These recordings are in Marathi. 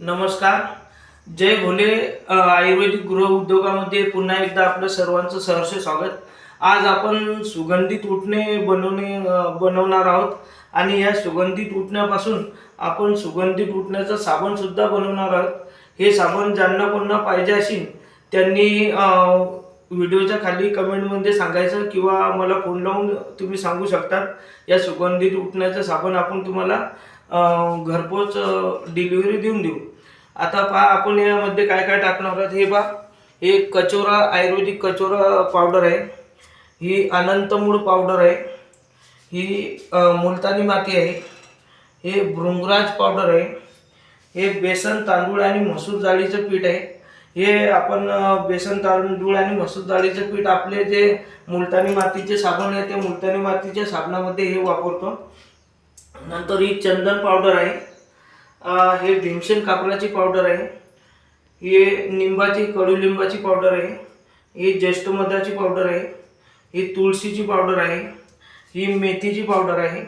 नमस्कार. जय भोले आयुर्वेदिक गृह उद्योगामध्ये पुन्हा एकदा आपलं सर्वांचं सहर्ष स्वागत. आज आपण सुगंधित उठणे बनवणे बनवणार आहोत. आणि या सुगंधित उठण्यापासून आपण सुगंधित उठण्याचं साबणसुद्धा बनवणार आहोत. हे साबण ज्यांना कोणाला पाहिजे असेल त्यांनी व्हिडिओच्या खाली कमेंटमध्ये सांगायचं किंवा मला फोन लावून तुम्ही सांगू शकता या सुगंधित उठण्याचं साबण आपण तुम्हाला घरपोच डिलिव्हरी देऊन देऊ. आता पहा आपण यामध्ये काय काय टाकणार आहोत? हे पहा हे कचोरा आयुर्वेदिक कचोरा पावडर आहे. ही अनंतमूळ पावडर आहे. ही मुलतानी माती आहे. हे भृंगराज पावडर आहे. हे बेसन तांदूळ आणि मसूर डाळीचं पीठ आहे. हे आपण बेसन तांदूळ आणि मसूर डाळीचं पीठ आपले जे मुलतानी मातीचे साबण आहे ते मुलतानी मातीच्या साबणामध्ये हे वापरतो. नंतर ही चंदन पावडर आहे. हे भीमसेन कापराची पावडर आहे. हे निंबाची कडुलिंबाची पावडर आहे. ही ज्येष्ठ मधाची पावडर आहे. ही तुळशीची पावडर आहे. ही मेथीची पावडर आहे.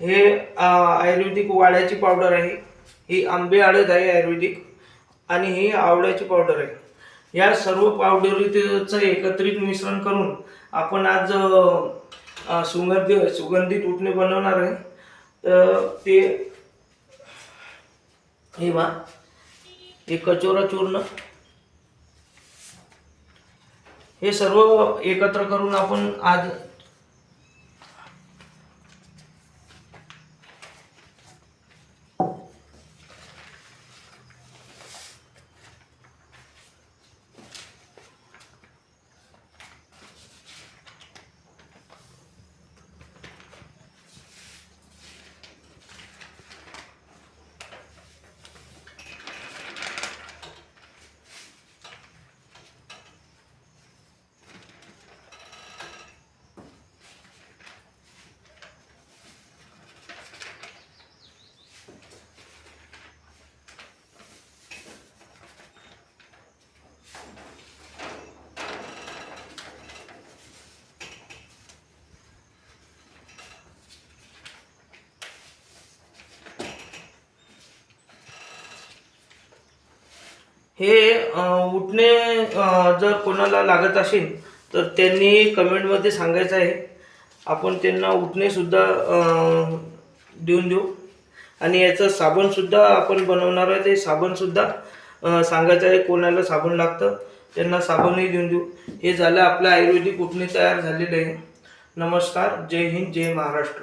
हे आयुर्वेदिक वाड्याची पावडर आहे. ही आंबे आळद आहे आयुर्वेदिक आणि ही आवळ्याची पावडर आहे. या सर्व पावडरीचं एकत्रित मिश्रण करून आपण आज सुगंधी सुगंधित उठणे बनवणार आहे. तर ते हे बा हे कचोरा चूर्ण. हे सर्व एकत्र करून आपण आज हे उठणे जर कोणाला लागत असेल तर त्यांनी कमेंटमध्ये सांगायचं आहे. आपण त्यांना उठणेसुद्धा देऊन देऊ. आणि याचं साबणसुद्धा आपण बनवणार आहे. ते साबणसुद्धा सांगायचं आहे कोणाला साबण लागतं त्यांना साबणही देऊन देऊ. हे झालं आपलं आयुर्वेदिक उठणे तयार झालेलं आहे. नमस्कार. जय हिंद जय महाराष्ट्र.